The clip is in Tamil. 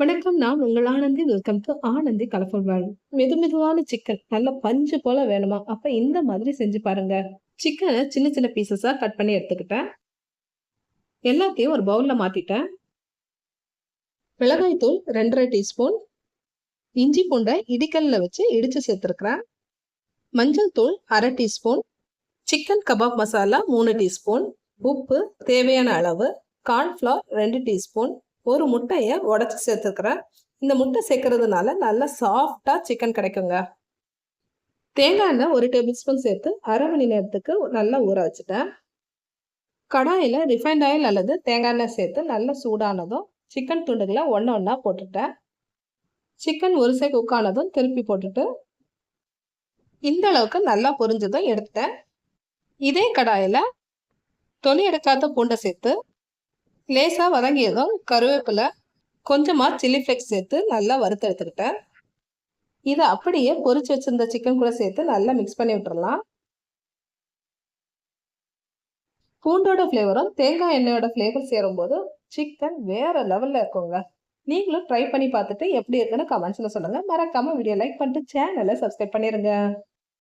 வணக்கம். நான் உங்கள் Ananthi. Welcome to Ananthi colourful world. மெது மெதுவான சிக்கன் நல்ல பஞ்சு போல வேணுமா? அப்ப இந்த மாதிரி செஞ்சு பாருங்க. சிக்கனை சின்ன சின்ன பீசஸா கட் பண்ணி எடுத்துக்கிட்டேன். எல்லாத்தையும் ஒரு பவுல்ல மாத்திட்டேன். மிளகாய் தூள் 2 1/2 டீஸ்பூன். இஞ்சி பூண்டை இடிக்கல்ல வச்சு இடிச்சு சேர்த்துருக்கிறேன். மஞ்சள் தூள் அரை டீஸ்பூன். சிக்கன் கபாப் மசாலா மூணு டீஸ்பூன். உப்பு தேவையான அளவு. கார்ன்ஃப்ளவர் ரெண்டு டீஸ்பூன். ஒரு முட்டையை உடச்சி சேர்த்துருக்குறேன் இந்த முட்டை சேர்க்கறதுனால நல்லா சாஃப்டாக சிக்கன் கிடைக்குங்க. தேங்காய் எண்ணெய் ஒரு டேபிள் ஸ்பூன் சேர்த்து அரை மணி நேரத்துக்கு நல்லா ஊற வச்சுட்டேன். கடாயில் ரிஃபைண்ட் ஆயில் அல்லது தேங்காய் எண்ணெய் சேர்த்து நல்லா சூடானதும் சிக்கன் துண்டுகளை ஒன்று ஒன்றா போட்டுட்டேன். சிக்கன் ஒரு சை குக் ஆனதும் திருப்பி போட்டுட்டு இந்த அளவுக்கு நல்லா பொரிஞ்சதும் எடுத்துட்டேன். இதே கடாயில் தொலி எடுக்காத பூண்டை சேர்த்து லேசாக வதங்கியதும் கருவேப்பிலை, கொஞ்சமாக சில்லி ஃப்ளேக்ஸ் சேர்த்து நல்லா வறுத்து எடுத்துக்கிட்டேன். இதை அப்படியே பொரிச்சு வச்சுருந்த சிக்கன் கூட சேர்த்து நல்லா மிக்ஸ் பண்ணி விட்டுறலாம். பூண்டோட ஃப்ளேவரும், தேங்காய் எண்ணெயோட ஃப்ளேவர் சேரும்போது சிக்கன் வேறு லெவலில் இருக்குங்க. நீங்களும் ட்ரை பண்ணி பார்த்துட்டு எப்படி இருக்குன்னு கமெண்ட்ஸில் சொல்லுங்கள் மறக்காமல் வீடியோ லைக் பண்ணிட்டு சேனலை சப்ஸ்கிரைப் பண்ணிடுங்க